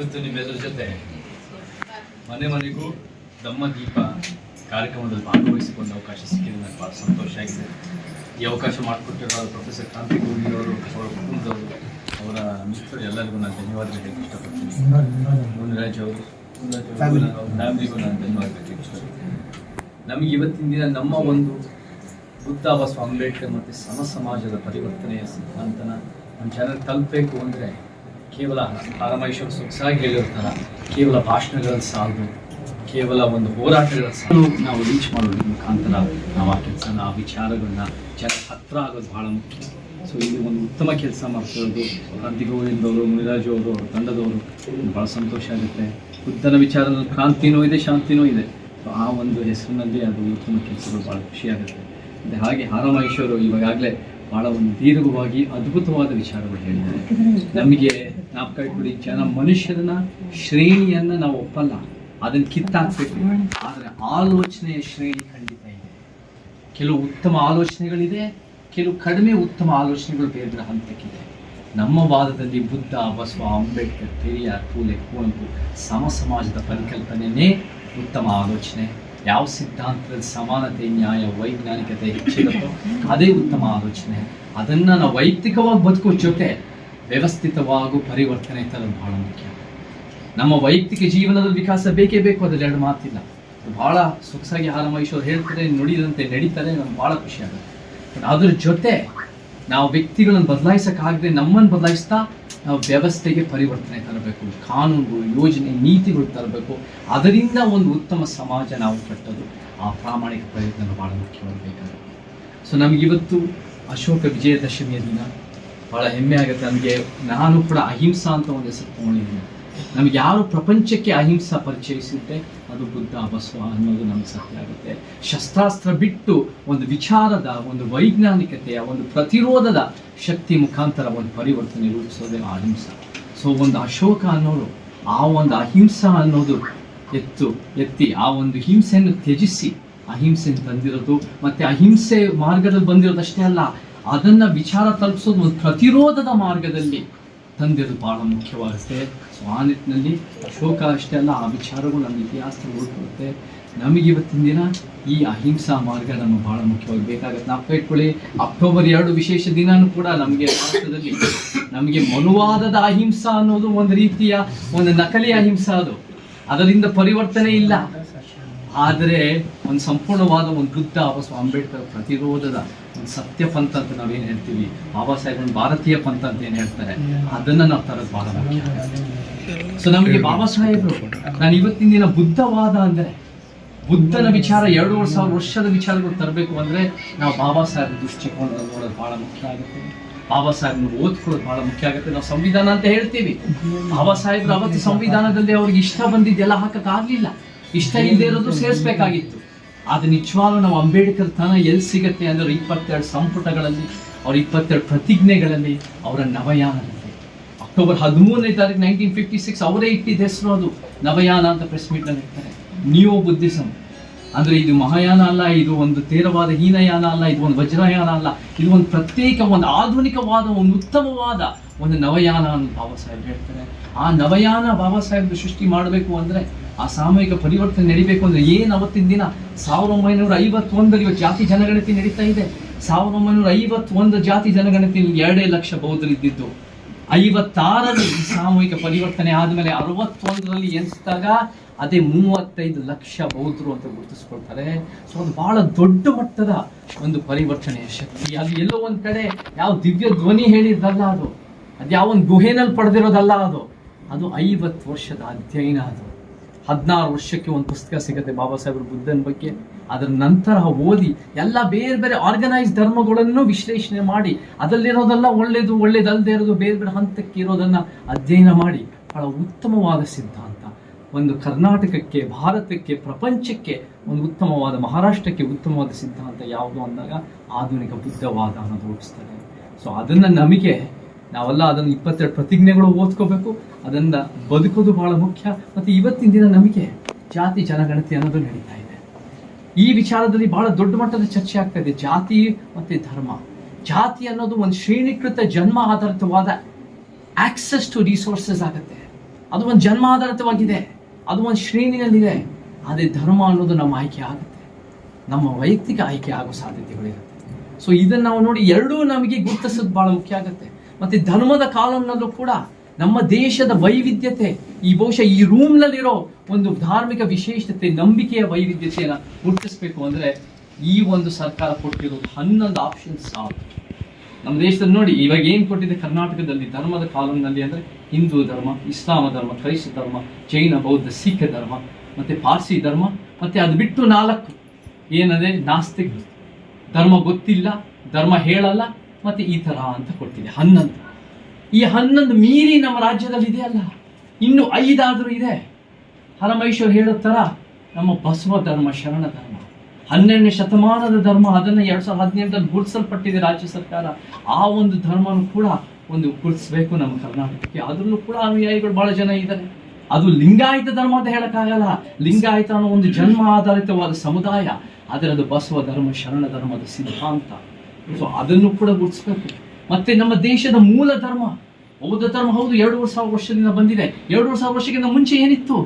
ಇವತ್ತು ನಿಮ್ಮೆಲ್ಲರ ಜೊತೆ ಮನೆ ಮನೆಗೂ ನಮ್ಮ ದೀಪ ಕಾರ್ಯಕ್ರಮದಲ್ಲಿ ಭಾಗವಹಿಸಿಕೊಂಡು ಅವಕಾಶ ಸಿಕ್ಕಿದೆ. ನನಗೆ ಭಾಳ ಸಂತೋಷ ಆಗಿದೆ. ಈ ಅವಕಾಶ ಮಾಡಿಕೊಟ್ಟಿರೋ ಪ್ರೊಫೆಸರ್ ಕ್ರಾಂತಿ ಅವರು ಅವರ ಕುಟುಂಬದವರು ಅವರ ಮಿತ್ರರು ಎಲ್ಲರಿಗೂ ನಾನು ಧನ್ಯವಾದ ಹೇಳಕ್ಕೆ ಇಷ್ಟಪಡ್ತೀನಿ. ಮುನಿರಾಜ್ ಅವರು ಫ್ಯಾಮಿಲಿಗೂ ನಾನು ಧನ್ಯವಾದ ಹೇಳಕ್ಕೆ ಇಷ್ಟಪಡ್ತೀನಿ. ನಮಗೆ ಇವತ್ತಿನ ದಿನ ನಮ್ಮ ಒಂದು ಉತ್ತಮ ಅಂಬೇಡ್ಕರ್ ಮತ್ತು ಸಮ ಸಮಾಜದ ಪರಿವರ್ತನೆಯ ಸಿದ್ಧಾಂತನ ನಮ್ಮ ಜನರು ತಲುಪಬೇಕು ಅಂದರೆ ಕೇವಲ ಆರಮೈಶ್ವರ ಸೊಗಸಾಗಿ ಹೇಳಿರ್ತಾರ, ಕೇವಲ ಭಾಷಣಗಳಲ್ಲಿ ಸಾಲದು ಕೇವಲ ಒಂದು ಹೋರಾಟಗಳ ಸಾಲು ನಾವು ರೀಚ್ ಮಾಡೋದ್ರ ಮುಖಾಂತರ ನಾವು ಆ ಕೆಲಸನ, ಆ ವಿಚಾರಗಳನ್ನ ಜನ ಹತ್ರ ಆಗೋದು ಭಾಳ ಮುಖ್ಯ. ಸೊ ಇದು ಒಂದು ಉತ್ತಮ ಕೆಲಸ ಮಾಡ್ತಿರೋದು ಕ್ರಾಂತಿ ಗೋವಿಂದವರು ಮುನಿರಾಜು ಅವರು, ಅವ್ರ ತಂಡದವರು. ಭಾಳ ಸಂತೋಷ ಆಗುತ್ತೆ. ಬುದ್ಧನ ವಿಚಾರದಲ್ಲಿ ಕ್ರಾಂತಿನೂ ಇದೆ, ಶಾಂತಿನೂ ಇದೆ. ಸೊ ಆ ಒಂದು ಹೆಸರಿನಲ್ಲಿ ಅದು ಉತ್ತಮ ಕೆಲಸಗಳು ಭಾಳ ಖುಷಿಯಾಗುತ್ತೆ ಮತ್ತು ಹಾಗೆ ಹಾರಮಹೇಶ್ವರು ಇವಾಗಲೇ ಭಾಳ ಒಂದು ದೀರ್ಘವಾಗಿ ಅದ್ಭುತವಾದ ವಿಚಾರಗಳು ಹೇಳಿದ್ದಾರೆ. ನಮಗೆ ನಾವು ಕೈಕೊಡಿ ಜನ ಮನುಷ್ಯರನ್ನ, ಶ್ರೇಣಿಯನ್ನು ನಾವು ಒಪ್ಪಲ್ಲ. ಅದನ್ನು ಕಿತ್ತಾಕ್ಬೇಕು. ಆದರೆ ಆಲೋಚನೆಯ ಶ್ರೇಣಿ ಖಂಡಿತ ಇದೆ. ಕೆಲವು ಉತ್ತಮ ಆಲೋಚನೆಗಳಿದೆ, ಕೆಲವು ಕಡಿಮೆ ಉತ್ತಮ ಆಲೋಚನೆಗಳು ಬೇರೆ ಹಂತಕ್ಕಿದೆ. ನಮ್ಮ ವಾದದಲ್ಲಿ ಬುದ್ಧ, ಬಸವ, ಅಂಬೇಡ್ಕರ್, ಪೆರಿಯಾರ್, ಪೂಲೆ ಕುವೆಂಪು ಸಮ ಸಮಾಜದ ಪರಿಕಲ್ಪನೆಯೇ ಉತ್ತಮ ಆಲೋಚನೆ. ಯಾವ ಸಿದ್ಧಾಂತದಲ್ಲಿ ಸಮಾನತೆ ನ್ಯಾಯ ವೈಜ್ಞಾನಿಕತೆ ಹೆಚ್ಚಿರುತ್ತೋ ಅದೇ ಉತ್ತಮ ಆಲೋಚನೆ. ಅದನ್ನು ನಾವು ವೈಯಕ್ತಿಕವಾಗಿ ಬದುಕೋ ಜೊತೆ ವ್ಯವಸ್ಥಿತವಾಗೂ ಪರಿವರ್ತನೆ ತರೋದು ಬಹಳ ಮುಖ್ಯ. ನಮ್ಮ ವೈಯಕ್ತಿಕ ಜೀವನದ ವಿಕಾಸ ಬೇಕೇ ಬೇಕು ಅದ್ರಲ್ಲಿ ಎರಡು ಮಾತಿಲ್ಲ. ಬಹಳ ಸೊಗಸಾಗಿ ಆರಂಭಿಸೋದು ಹೇಳ್ತಾರೆ, ನುಡಿದಂತೆ ನಡೀತಾರೆ, ನಮ್ಗೆ ಬಹಳ ಖುಷಿ ಆಗುತ್ತೆ. ಬಟ್ ಅದ್ರ ಜೊತೆ ನಾವು ವ್ಯಕ್ತಿಗಳನ್ನು ಬದಲಾಯಿಸಕ್ಕಾಗದೆ ನಮ್ಮನ್ನು ಬದಲಾಯಿಸ್ತಾ ನಾವು ವ್ಯವಸ್ಥೆಗೆ ಪರಿವರ್ತನೆ ತರಬೇಕು ಕಾನೂನುಗಳು ಯೋಜನೆ, ನೀತಿಗಳು ತರಬೇಕು. ಅದರಿಂದ ಒಂದು ಉತ್ತಮ ಸಮಾಜ ನಾವು ಕಟ್ಟೋದು. ಆ ಪ್ರಾಮಾಣಿಕ ಪ್ರಯತ್ನ ಬಹಳ ಮುಖ್ಯವಾಗಬೇಕಾಗುತ್ತೆ ಸೊ ನಮಗಿವತ್ತು ಅಶೋಕ ವಿಜಯದಶಮಿಯ ದಿನ. ಬಹಳ ಹೆಮ್ಮೆ ಆಗುತ್ತೆ. ನಮಗೆ ನಾನು ಕೂಡ ಅಹಿಂಸಾ ಅಂತ ಒಂದು ಹೆಸರು ತಗೊಂಡಿದ್ದೀನಿ. ನಮ್ಗೆ ಯಾರು ಪ್ರಪಂಚಕ್ಕೆ ಅಹಿಂಸಾ ಪರಿಚಯಿಸುತ್ತೆ ಅದು ಬುದ್ಧ, ಬಸವ ಅನ್ನೋದು ನಮ್ಗೆ ಸತ್ಯ ಆಗುತ್ತೆ. ಶಸ್ತ್ರಾಸ್ತ್ರ ಬಿಟ್ಟು ಒಂದು ವಿಚಾರದ, ಒಂದು ವೈಜ್ಞಾನಿಕತೆಯ, ಒಂದು ಪ್ರತಿರೋಧದ ಶಕ್ತಿ ಮುಖಾಂತರ ಒಂದು ಪರಿವರ್ತನೆ ರೂಪಿಸೋದೇ ಅಹಿಂಸಾ. ಸೊ ಒಂದು ಅಶೋಕ ಅನ್ನೋರು, ಆ ಒಂದು ಅಹಿಂಸಾ ಅನ್ನೋದು ಎತ್ತು, ಎತ್ತಿ, ಆ ಒಂದು ಹಿಂಸೆಯನ್ನು ತ್ಯಜಿಸಿ ಅಹಿಂಸೆಯನ್ನು ತಂದಿರೋದು. ಮತ್ತೆ ಅಹಿಂಸೆ ಮಾರ್ಗದಲ್ಲಿ ಬಂದಿರೋದಷ್ಟೇ ಅಲ್ಲ, ಅದನ್ನ ವಿಚಾರ ತಲುಪಿಸೋದು ಒಂದು ಪ್ರತಿರೋಧದ ಮಾರ್ಗದಲ್ಲಿ ತಂದಿರೋದು ಬಹಳ ಮುಖ್ಯವಾಗುತ್ತೆ. ಸೊ ಆ ನಿಟ್ಟಿನಲ್ಲಿ ಅಶೋಕ ಅಷ್ಟೇ ಅಲ್ಲ, ಆ ವಿಚಾರಗಳು ನಮ್ಮ ಇತಿಹಾಸದಲ್ಲಿ ಉಳ್ಕೊಡುತ್ತೆ ನಮಗೆ ಇವತ್ತಿನ ದಿನ ಈ ಅಹಿಂಸಾ ಮಾರ್ಗ ನಮಗೆ ಬಹಳ ಮುಖ್ಯವಾಗಿ ಬೇಕಾಗುತ್ತೆ. ನಾವು ಇಟ್ಕೊಳ್ಳಿ ಅಕ್ಟೋಬರ್ ಎರಡು ವಿಶೇಷ ದಿನಾನೂ ಕೂಡ ನಮಗೆ ಭಾರತದಲ್ಲಿ ನಮಗೆ ಮನುವಾದದ ಅಹಿಂಸಾ ಅನ್ನೋದು ಒಂದು ರೀತಿಯ ಒಂದು ನಕಲಿ ಅಹಿಂಸಾ ಅದು. ಅದರಿಂದ ಪರಿವರ್ತನೆ ಇಲ್ಲ. ಆದರೆ ಒಂದು ಸಂಪೂರ್ಣವಾದ ಒಂದು ಬುದ್ಧ ಬಸವ ಅಂಬೇಡ್ಕರ್ ಪ್ರತಿರೋಧದ ಒಂದು ಸತ್ಯ ಪಂಥ ಅಂತ ನಾವೇನು ಹೇಳ್ತೀವಿ? ಬಾಬಾ ಸಾಹೇಬ್ ಭಾರತೀಯ ಪಂಥ ಅಂತ ಏನು ಹೇಳ್ತಾರೆ? ಅದನ್ನ ನಾವು ತರೋದು ಬಹಳ ಮುಖ್ಯ ಸೊ ನಮಗೆ ಬಾಬಾ ಸಾಹೇಬರು, ನಾನು ಇವತ್ತಿನ ದಿನ ಬುದ್ಧವಾದ ಅಂದರೆ, ಬುದ್ಧನ ವಿಚಾರ ಎರಡೂವರೆ ಸಾವಿರ ವರ್ಷದ ವಿಚಾರಗಳು ತರಬೇಕು ಅಂದರೆ ನಾವು ಬಾಬಾ ಸಾಹೇಬ್ ದೃಷ್ಟಿಕೋನ ನೋಡೋದು ಬಹಳ ಮುಖ್ಯ ಆಗುತ್ತೆ. ಬಾಬಾ ಸಾಹೇಬ್ನ ಓದ್ಕೊಳ್ಳೋದು ಬಹಳ ಮುಖ್ಯ ಆಗುತ್ತೆ. ನಾವು ಸಂವಿಧಾನ ಅಂತ ಹೇಳ್ತೀವಿ. ಬಾಬಾ ಸಾಹೇಬ್ರು ಅವತ್ತು ಸಂವಿಧಾನದಲ್ಲಿ ಅವ್ರಿಗೆ ಇಷ್ಟ ಬಂದಿದ್ದೆಲ್ಲ ಹಾಕಕ್ಕಾಗಲಿಲ್ಲ ಇಷ್ಟ ಇಲ್ಲದೆ ಇರೋದು ಸೇರಿಸ್ಬೇಕಾಗಿತ್ತು. ಅದು ನಿಜವಾಗ್ಲೂ ನಾವು ಅಂಬೇಡ್ಕರ್ ತನ ಎಲ್ಲಿ ಸಿಗತ್ತೆ ಅಂದ್ರೆ ಇಪ್ಪತ್ತೆರಡು ಸಂಪುಟಗಳಲ್ಲಿ ಅವ್ರ ಇಪ್ಪತ್ತೆರಡು ಪ್ರತಿಜ್ಞೆಗಳಲ್ಲಿ ಅವರ ನವಯಾನದಲ್ಲಿ ಅಕ್ಟೋಬರ್ ಹದಿಮೂರನೇ ತಾರೀಕು ನೈನ್ಟೀನ್ ಫಿಫ್ಟಿ ಸಿಕ್ಸ್ ಅವರೇ ಇಟ್ಟಿದ್ದ ಹೆಸರು ಅದು, ನವಯಾನ ಅಂತ ಪ್ರೆಸ್ ಮೀಟ್ನಲ್ಲಿ ಇರ್ತಾರೆ. ನಿಯೋ ಬುದ್ಧಿಸಮ್ ಅಂದ್ರೆ ಇದು ಮಹಾಯಾನ ಅಲ್ಲ, ಇದು ಒಂದು ತೇರವಾದ ಹೀನಯಾನ ಅಲ್ಲ, ಇದು ಒಂದು ವಜ್ರಯಾನ ಅಲ್ಲ, ಇದು ಒಂದು ಪ್ರತ್ಯೇಕ ಒಂದು ಆಧುನಿಕವಾದ, ಒಂದು ಉತ್ತಮವಾದ ಒಂದು ನವಯಾನ ಅಂತ ಬಾಬಾ ಸಾಹೇಬ್ ಹೇಳ್ತಾರೆ. ಆ ನವಯಾನ ಬಾಬಾ ಸಾಹೇಬ್ ಸೃಷ್ಟಿ ಮಾಡಬೇಕು ಅಂದ್ರೆ, ಆ ಸಾಮೂಹಿಕ ಪರಿವರ್ತನೆ ನಡಿಬೇಕು ಅಂದ್ರೆ ಏನು ಅವತ್ತಿನ ದಿನ? ಸಾವಿರದ ಒಂಬೈನೂರ ಐವತ್ತೊಂದರಲ್ಲಿ ಇವತ್ತು ಜಾತಿ ಜನಗಣತಿ ನಡೀತಾ ಇದೆ. ಸಾವಿರದ ಒಂಬೈನೂರ ಐವತ್ತೊಂದು ಜಾತಿ ಜನಗಣತಿಯಲ್ಲಿ ಎರಡೇ ಲಕ್ಷ ಬೌದ್ಧರಿದ್ದಿದ್ದು. ಐವತ್ತಾರರಲ್ಲಿ ಈ ಸಾಮೂಹಿಕ ಪರಿವರ್ತನೆ ಆದಮೇಲೆ ಅರವತ್ತೊಂದರಲ್ಲಿ ಎನಿಸಿದಾಗ ಅದೇ ಮೂವತ್ತೈದು ಲಕ್ಷ ಬೌದ್ಧರು ಅಂತ ಗುರುತಿಸ್ಕೊಳ್ತಾರೆ. ಸೊ ಅದು ಬಹಳ ದೊಡ್ಡ ಮಟ್ಟದ ಒಂದು ಪರಿವರ್ತನೆಯ ಶಕ್ತಿ. ಅದು ಎಲ್ಲೋ ಒಂದ್ ಕಡೆ ಯಾವ ದಿವ್ಯ ಧ್ವನಿ ಹೇಳಿದ್ದಲ್ಲ ಅದು. ಅದು ಯಾವ ಒಂದು ಗುಹೆನಲ್ಲಿ ಪಡೆದಿರೋದಲ್ಲ ಅದು. ಅದು ಐವತ್ತು ವರ್ಷದ ಅಧ್ಯಯನ ಅದು. ಹದಿನಾರು ವರ್ಷಕ್ಕೆ ಒಂದು ಪುಸ್ತಕ ಸಿಗುತ್ತೆ ಬಾಬಾ ಸಾಹೇಬ್ರ ಬುದ್ಧನ ಬಗ್ಗೆ. ಅದರ ನಂತರ ಓದಿ ಎಲ್ಲ ಬೇರೆ ಬೇರೆ ಆರ್ಗನೈಸ್ ಧರ್ಮಗಳನ್ನು ವಿಶ್ಲೇಷಣೆ ಮಾಡಿ, ಅದರಲ್ಲಿರೋದೆಲ್ಲ ಒಳ್ಳೇದು ಒಳ್ಳೇದಲ್ಲದೆ ಇರೋದು, ಬೇರೆ ಬೇರೆ ಹಂತಕ್ಕೆ ಇರೋದನ್ನ ಅಧ್ಯಯನ ಮಾಡಿ. ಬಹಳ ಉತ್ತಮವಾದ ಸಿದ್ಧಾಂತ. ಒಂದು ಕರ್ನಾಟಕಕ್ಕೆ, ಭಾರತಕ್ಕೆ, ಪ್ರಪಂಚಕ್ಕೆ ಒಂದು ಉತ್ತಮವಾದ, ಮಹಾರಾಷ್ಟ್ರಕ್ಕೆ ಉತ್ತಮವಾದ ಸಿದ್ಧಾಂತ ಯಾವುದು ಅಂದಾಗ ಆಧುನಿಕ ಬುದ್ಧವಾದ ಅನ್ನೋದು ರೂಪಿಸ್ತಾರೆ ಸೊ ಅದನ್ನ ನಮಗೆ ನಾವೆಲ್ಲ ಅದನ್ನು ಇಪ್ಪತ್ತೆರಡು ಪ್ರತಿಜ್ಞೆಗಳು ಓದ್ಕೋಬೇಕು. ಅದನ್ನ ಬದುಕೋದು ಬಹಳ ಮುಖ್ಯ. ಮತ್ತೆ ಇವತ್ತಿನ ದಿನ ನಮಗೆ ಜಾತಿ ಜನಗಣತಿ ಅನ್ನೋದು ನಡೀತಾ ಇದೆ. ಈ ವಿಚಾರದಲ್ಲಿ ಬಹಳ ದೊಡ್ಡ ಮಟ್ಟದ ಚರ್ಚೆ ಆಗ್ತಾ ಇದೆ. ಜಾತಿ ಮತ್ತೆ ಧರ್ಮ. ಜಾತಿ ಅನ್ನೋದು ಒಂದು ಶ್ರೇಣೀಕೃತ ಜನ್ಮ ಆಧಾರಿತವಾದ ಆಕ್ಸೆಸ್ ಟು ರಿಸೋರ್ಸಸ್ ಆಗುತ್ತೆ. ಅದು ಒಂದು ಜನ್ಮ ಆಧಾರಿತವಾಗಿದೆ. ಅದು ಒಂದು ಶ್ರೇಣಿಯಲ್ಲಿದೆ. ಅದೇ ಧರ್ಮ ಅನ್ನೋದು ನಮ್ಮ ಆಯ್ಕೆ ಆಗುತ್ತೆ. ನಮ್ಮ ವೈಯಕ್ತಿಕ ಆಯ್ಕೆ ಆಗೋ ಸಾಧ್ಯತೆಗಳಿರುತ್ತೆ. ಸೊ ಇದನ್ನ ನಾವು ನೋಡಿ ಎರಡೂ ನಮಗೆ ಗುರುತಿಸೋದು ಬಹಳ ಮುಖ್ಯ ಆಗುತ್ತೆ. ಮತ್ತೆ ಧರ್ಮದ ಕಾಲಂನಲ್ಲೂ ಕೂಡ ನಮ್ಮ ದೇಶದ ವೈವಿಧ್ಯತೆ, ಈ ಬಹುಶಃ ಈ ರೂಮ್ನಲ್ಲಿರೋ ಒಂದು ಧಾರ್ಮಿಕ ವಿಶೇಷತೆ, ನಂಬಿಕೆಯ ವೈವಿಧ್ಯತೆಯನ್ನು ಗುರುತಿಸಬೇಕು ಅಂದ್ರೆ ಈ ಒಂದು ಸರ್ಕಾರ ಕೊಟ್ಟಿರೋದು ಹನ್ನೊಂದು ಆಪ್ಷನ್ಸ್ ಸಾಕು. ನಮ್ಮ ದೇಶದಲ್ಲಿ ನೋಡಿ, ಇವಾಗ ಏನು ಕೊಟ್ಟಿದೆ ಕರ್ನಾಟಕದಲ್ಲಿ? ಧರ್ಮದ ಕಾಲಂನಲ್ಲಿ ಅಂದ್ರೆ ಹಿಂದೂ ಧರ್ಮ, ಇಸ್ಲಾಮ ಧರ್ಮ, ಕ್ರೈಸ್ತ ಧರ್ಮ, ಜೈನ, ಬೌದ್ಧ, ಸಿಖ್ ಧರ್ಮ, ಮತ್ತೆ ಪಾರ್ಸಿ ಧರ್ಮ, ಮತ್ತೆ ಅದು ಬಿಟ್ಟು ನಾಲ್ಕು. ಏನದೆ? ನಾಸ್ತಿಕ್ ಧರ್ಮ ಗೊತ್ತಿಲ್ಲ, ಧರ್ಮ ಹೇಳಲ್ಲ ಮತ್ತೆ ಈ ತರ ಅಂತ ಕೊಟ್ಟಿದೆ ಹನ್ನೊಂದು. ಈ ಹನ್ನೊಂದು ಮೀರಿ ನಮ್ಮ ರಾಜ್ಯದಲ್ಲಿ ಇದೆ ಅಲ್ಲ? ಇನ್ನು ಐದಾದರೂ ಇದೆ? ಹರಮೈಶ್ವರ್ ಹೇಳೋ ತರ ನಮ್ಮ ಬಸವ ಧರ್ಮ, ಶರಣ ಧರ್ಮ, ಹನ್ನೆರಡನೇ ಶತಮಾನದ ಧರ್ಮ, ಅದನ್ನ ಎರಡು ಸಾವಿರದ ಹದಿನೆಂಟರಲ್ಲಿ ಗುರುತಿಸಲ್ಪಟ್ಟಿದೆ ರಾಜ್ಯ ಸರ್ಕಾರ. ಆ ಒಂದು ಧರ್ಮನು ಕೂಡ ಒಂದು ಗುರುತಿಸಬೇಕು ನಮ್ಮ ಕರ್ನಾಟಕಕ್ಕೆ. ಅದರಲ್ಲೂ ಕೂಡ ಅನುಯಾಯಿಗಳು ಬಹಳ ಜನ ಇದ್ದಾರೆ. ಅದು ಲಿಂಗಾಯತ ಧರ್ಮ ಅಂತ ಹೇಳೋಕ್ಕಾಗಲ್ಲ. ಲಿಂಗಾಯತ ಅನ್ನೋ ಒಂದು ಜನ್ಮ ಆಧಾರಿತವಾದ ಸಮುದಾಯ. ಆದರೆ ಅದು ಬಸವ ಧರ್ಮ, ಶರಣ ಧರ್ಮದ ಸಿದ್ಧಾಂತ. ಸೊ ಅದನ್ನು ಕೂಡ ಗುರುತಿಸ್ಬೇಕು. ಮತ್ತೆ ನಮ್ಮ ದೇಶದ ಮೂಲ ಧರ್ಮ, ಬೌದ್ಧ ಧರ್ಮ ಹೌದು, ಎರಡೂವರೆ ಸಾವಿರ ವರ್ಷದಿಂದ ಬಂದಿದೆ. ಎರಡೂವರೆ ಸಾವಿರ ವರ್ಷಕ್ಕಿಂತ ಮುಂಚೆ ಏನಿತ್ತು?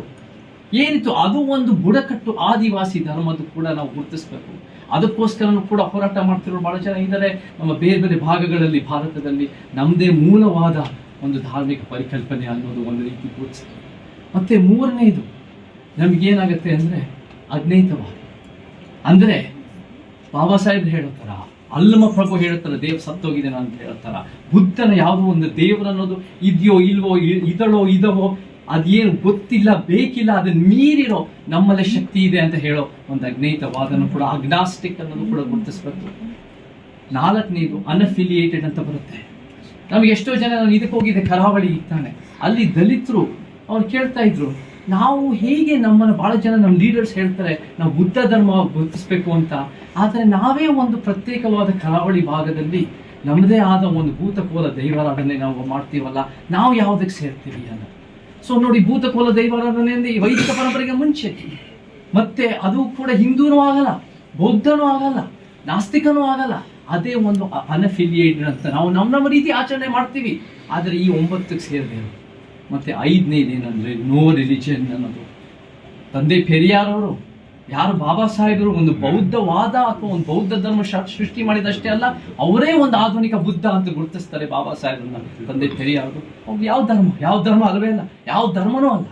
ಏನಿತ್ತು? ಅದು ಒಂದು ಬುಡಕಟ್ಟು ಆದಿವಾಸಿ ಧರ್ಮದ ಕೂಡ ನಾವು ಗುರುತಿಸಬೇಕು. ಅದಕ್ಕೋಸ್ಕರನೂ ಕೂಡ ಹೋರಾಟ ಮಾಡ್ತಿರೋ ಬಹಳ ಜನ ಇದ್ದಾರೆ. ನಮ್ಮ ಬೇರೆ ಬೇರೆ ಭಾಗಗಳಲ್ಲಿ, ಭಾರತದಲ್ಲಿ ನಮ್ಮದೇ ಮೂಲವಾದ ಒಂದು ಧಾರ್ಮಿಕ ಪರಿಕಲ್ಪನೆ ಅನ್ನೋದು ಒಂದು ರೀತಿ ಗುರುತಿಸ್ತದೆ ಮತ್ತೆ ಮೂರನೇದು, ನಮಗೇನಾಗತ್ತೆ ಅಂದರೆ ಅಜ್ಞೇಯತವಾದ ಅಂದರೆ, ಬಾಬಾ ಸಾಹೇಬ್ ಹೇಳೋ ಥರ ಅಲ್ಲಮ ಪ್ರಭು ಹೇಳುತ್ತಾರೆ ದೇವ್ ಸತ್ತೋಗಿದ್ದೇನೆ ಅಂತ ಹೇಳ್ತಾರ ಬುದ್ಧನ ಯಾವುದೋ ಒಂದು ದೇವರು ಅನ್ನೋದು ಇದೆಯೋ ಇಲ್ವೋ ಇದಳೋ ಇದವೋ, ಅದೇನು ಗೊತ್ತಿಲ್ಲ, ಬೇಕಿಲ್ಲ ಅದನ್ನ ಮೀರಿರೋ ನಮ್ಮಲ್ಲೇ ಶಕ್ತಿ ಇದೆ ಅಂತ ಹೇಳೋ ಒಂದು ಅಜ್ಞೇಯತವಾದನು ಕೂಡ ಅಗ್ನಾಸ್ಟಿಕ್ ಅನ್ನೋದು ಕೂಡ ಗುರುತಿಸ್ಬೇಕು. ನಾಲ್ಕನೇದು ಅನ್ಅಫಿಲಿಯೇಟೆಡ್ ಅಂತ ಬರುತ್ತೆ. ನಮ್ಗೆ ಎಷ್ಟೋ ಜನ ನಾನು ಇದಕ್ಕೆ ಹೋಗಿದ್ದೆ ಕರಾವಳಿ ತಾನೆ ಅಲ್ಲಿ ದಲಿತರು, ಅವ್ರು ಕೇಳ್ತಾ ಇದ್ರು ನಾವು ಹೇಗೆ ನಮ್ಮನ್ನು ಬಹಳ ಜನ ನಮ್ಮ ಲೀಡರ್ಸ್ ಹೇಳ್ತಾರೆ, ನಾವು ಬುದ್ಧ ಧರ್ಮ ಗುರುತಿಸ್ಬೇಕು ಅಂತ. ಆದರೆ ನಾವೇ ಒಂದು ಪ್ರತ್ಯೇಕವಾದ ಕರಾವಳಿ ಭಾಗದಲ್ಲಿ ನಮ್ಮದೇ ಆದ ಒಂದು ಭೂತಕೋಲ ದೈವಾರಾಧನೆ ನಾವು ಮಾಡ್ತೀವಲ್ಲ, ನಾವು ಯಾವುದಕ್ಕೆ ಸೇರ್ತೀವಿ ಅನ್ನೋದು. ಸೊ ನೋಡಿ, ಭೂತಕೋಲ ದೈವಾರಾಧನೆ ಅಂದರೆ ಈ ವೈದಿಕ ಪರಂಪರೆಗೆ ಮುಂಚೆ. ಮತ್ತೆ ಅದು ಕೂಡ ಹಿಂದೂನೂ ಆಗಲ್ಲ, ಬೌದ್ಧನೂ ಆಗಲ್ಲ, ನಾಸ್ತಿಕನೂ ಆಗಲ್ಲ. ಅದೇ ಒಂದು ಅನ್ಅಫಿಲಿಯೇಟೆಡ್ ಅಂತ ನಾವು ನಮ್ಮ ನಮ್ಮ ರೀತಿ ಆಚರಣೆ ಮಾಡ್ತೀವಿ. ಆದರೆ ಈ ಒಂಬತ್ತಕ್ಕೆ ಸೇರಿದೆವು ಮತ್ತೆ ಐದನೇದೇನಂದ್ರೆ ನೋ ರಿಲಿಜನ್ ಅನ್ನೋದು. ತಂದೆ ಪೆರಿಯಾರವರು ಯಾರು ಬಾಬಾ ಸಾಹೇಬರು ಒಂದು ಬೌದ್ಧವಾದ ಅಥವಾ ಒಂದು ಬೌದ್ಧ ಧರ್ಮ ಸೃಷ್ಟಿ ಮಾಡಿದಷ್ಟೇ ಅಲ್ಲ ಅವರೇ ಒಂದು ಆಧುನಿಕ ಬುದ್ಧ ಅಂತ ಗುರುತಿಸ್ತಾರೆ ಬಾಬಾ ಸಾಹೇಬ್ರನ್ನ ತಂದೆ ಪೆರಿಯಾರರು. ಅವರು ಯಾವ ಧರ್ಮ? ಯಾವ ಧರ್ಮ ಅಲ್ವೇ ಅಲ್ಲ ಯಾವ ಧರ್ಮನೂ ಅಲ್ಲ.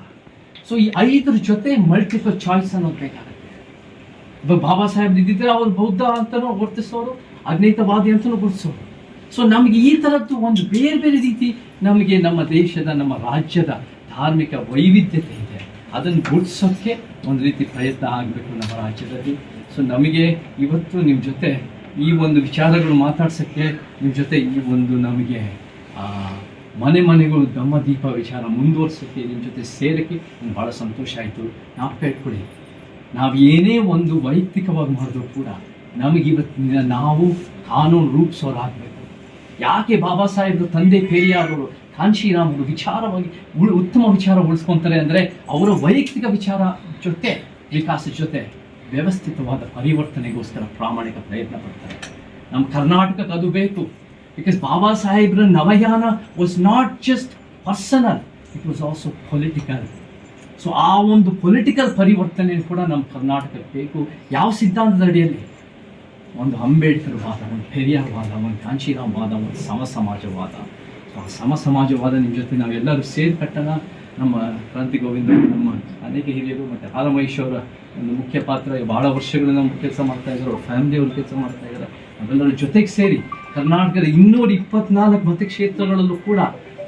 ಸೊ ಈ ಐದರ ಜೊತೆ ಮಲ್ಟಿಪಲ್ ಚಾಯ್ಸ್ ಅನ್ನೋದು ಬೇಕಾಗುತ್ತೆ. ಬಾಬಾ ಸಾಹೇಬ್ ಇದ್ದಿದ್ರೆ ಅವ್ರು ಬೌದ್ಧ ಅಂತನೂ ಗುರುತಿಸೋರು ಅಜ್ಞೇತವಾದಿ ಅಂತಲೂ ಗುರುತಿಸೋರು. ಸೊ ನಮಗೆ ಈ ಥರದ್ದು ಒಂದು ಬೇರೆ ಬೇರೆ ರೀತಿ ನಮಗೆ ನಮ್ಮ ದೇಶದ, ನಮ್ಮ ರಾಜ್ಯದ ಧಾರ್ಮಿಕ ವೈವಿಧ್ಯತೆ ಇದೆ. ಅದನ್ನು ಗುರುತಿಸೋಕ್ಕೆ ಒಂದು ರೀತಿ ಪ್ರಯತ್ನ ಆಗಬೇಕು ನಮ್ಮ ರಾಜ್ಯದಲ್ಲಿ. ಸೊ ನಮಗೆ ಇವತ್ತು ನಿಮ್ಮ ಜೊತೆ ಈ ಒಂದು ವಿಚಾರಗಳು ಮಾತಾಡ್ಸೋಕ್ಕೆ ನಿಮ್ಮ ಜೊತೆ ಈ ಒಂದು ನಮಗೆ ಮನೆ ಮನೆಗಳು ದಮ್ಮ ದೀಪ ವಿಚಾರ ಮುಂದುವರ್ಸೋಕ್ಕೆ ನಿಮ್ಮ ಜೊತೆ ಸೇರಕ್ಕೆ ನಂಗೆ ಭಾಳ ಸಂತೋಷ ಆಯಿತು. ನಾವು ಇಟ್ಕೊಳ್ಳಿ ನಾವು ಏನೇ ಒಂದು ವೈಯಕ್ತಿಕವಾಗಿ ಮಾಡಿದ್ರು ಕೂಡ ನಮಗಿವತ್ತಿನ ನಾವು ಕಾನೂನು ರೂಪಿಸೋರಾಗಬೇಕು. ಯಾಕೆ ಬಾಬಾ ಸಾಹೇಬ್ರು ತಂದೆ ಪೇರಿಯಾರವರು ಕಾಂಶಿರಾಮರು ವಿಚಾರವಾಗಿ ಉಳ್- ಉತ್ತಮ ವಿಚಾರ ಉಳಿಸ್ಕೊತಾರೆ ಅಂದರೆ ಅವರ ವೈಯಕ್ತಿಕ ವಿಚಾರ ಜೊತೆ ವಿಕಾಸದ ಜೊತೆ ವ್ಯವಸ್ಥಿತವಾದ ಪರಿವರ್ತನೆಗೋಸ್ಕರ ಪ್ರಾಮಾಣಿಕ ಪ್ರಯತ್ನ ಪಡ್ತಾರೆ. ನಮ್ಮ ಕರ್ನಾಟಕಕ್ಕೆ ಅದು ಬೇಕು. ಬಿಕಾಸ್ ಬಾಬಾ ಸಾಹೇಬ್ರ Navayana was not just personal it was also political so ಆ ಒಂದು ಪೊಲಿಟಿಕಲ್ ಪರಿವರ್ತನೆ ಕೂಡ ನಮ್ಮ ಕರ್ನಾಟಕಕ್ಕೆ ಬೇಕು. ಯಾವ ಸಿದ್ಧಾಂತದ ಅಡಿಯಲ್ಲಿ? ಒಂದು ಅಂಬೇಡ್ಕರ್ ವಾದ, ಒಂದು ಪೆರಿಯಾರ್ ವಾದ, ಒಂದು ಕಾಂಚೀರಾಮ್ ವಾದ, ಒಂದು ಸಮ ಸಮಾಜವಾದ ಸೊ ಆ ಸಮ ಸಮಾಜವಾದ ನಿಮ್ಮ ಜೊತೆ ನಾವೆಲ್ಲರೂ ಸೇರಿ ಕಟ್ಟಣ ನಮ್ಮ ಕ್ರಾಂತಿ ಗೋವಿಂದ, ನಮ್ಮ ಅನೇಕ ಹಿರಿಯರು ಮತ್ತು ಆಲಮಹೇಶ್ವರ ಒಂದು ಮುಖ್ಯ ಪಾತ್ರ. ಭಾಳ ವರ್ಷಗಳಿಂದ ಕೆಲಸ ಮಾಡ್ತಾ ಇದ್ದಾರೆ, ಅವ್ರ ಫ್ಯಾಮಿಲಿ ಅವರು ಕೆಲಸ ಮಾಡ್ತಾ ಇದ್ದಾರೆ. ಅವೆಲ್ಲರ ಜೊತೆಗೆ ಸೇರಿ ಕರ್ನಾಟಕದ ಇನ್ನೂರ ಇಪ್ಪತ್ನಾಲ್ಕು ಮತಕ್ಷೇತ್ರಗಳಲ್ಲೂ ಕೂಡ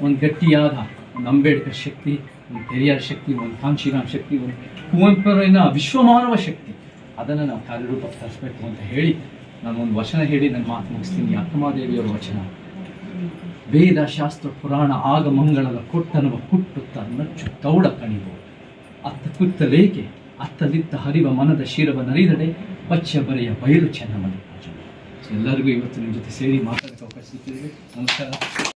ಒಂದು ಗಟ್ಟಿಯಾದ ಒಂದು ಅಂಬೇಡ್ಕರ್ ಶಕ್ತಿ, ಒಂದು ಪೆರಿಯಾರ್ ಶಕ್ತಿ, ಒಂದು ಕಾಂಶಿರಾಮ್ ಶಕ್ತಿ, ಒಂದು ಕುವೆಂಪುರವಿನ ವಿಶ್ವಮಾನವ ಶಕ್ತಿ. ಅದನ್ನು ನಾವು ಕಾರ್ಯರೂಪಕ್ಕೆ ತರಿಸ್ಬೇಕು ಅಂತ ಹೇಳಿ ನಾನು ಒಂದು ವಚನ ಹೇಳಿ ನನ್ನ ಮಾತು ಮುಗಿಸ್ತೀನಿ. ಅಕ್ಕಮಾದೇವಿಯವರ ವಚನ? ವೇದ, ಶಾಸ್ತ್ರ, ಪುರಾಣ, ಆಗ ಮಂಗಳದ ಕೊಟ್ಟನವ ಕುಟ್ಟುತ್ತ ನಚ್ಚು ತೌಡ ಕಣಿವು. ಅತ್ತ ಕುತ್ತಲೇಕೆ ಅತ್ತಲಿತ್ತ ಹರಿವ ಮನದ ಶಿರವ ನರಿದಡೆ, ಪಚ್ಚ ಬರೆಯ ಬಯಲು ಚೆನ್ನಮಲ್ಲಿಕಾರ್ಜುನ ಸೊ ಎಲ್ಲರಿಗೂ ಇವತ್ತು ನಿಮ್ಮ ಜೊತೆ ಸೇರಿ ಮಾತಾಡೋಕ್ಕೆ ಅವಕಾಶ ಸಿಕ್ಕಿದೆ ನಮಸ್ಕಾರ.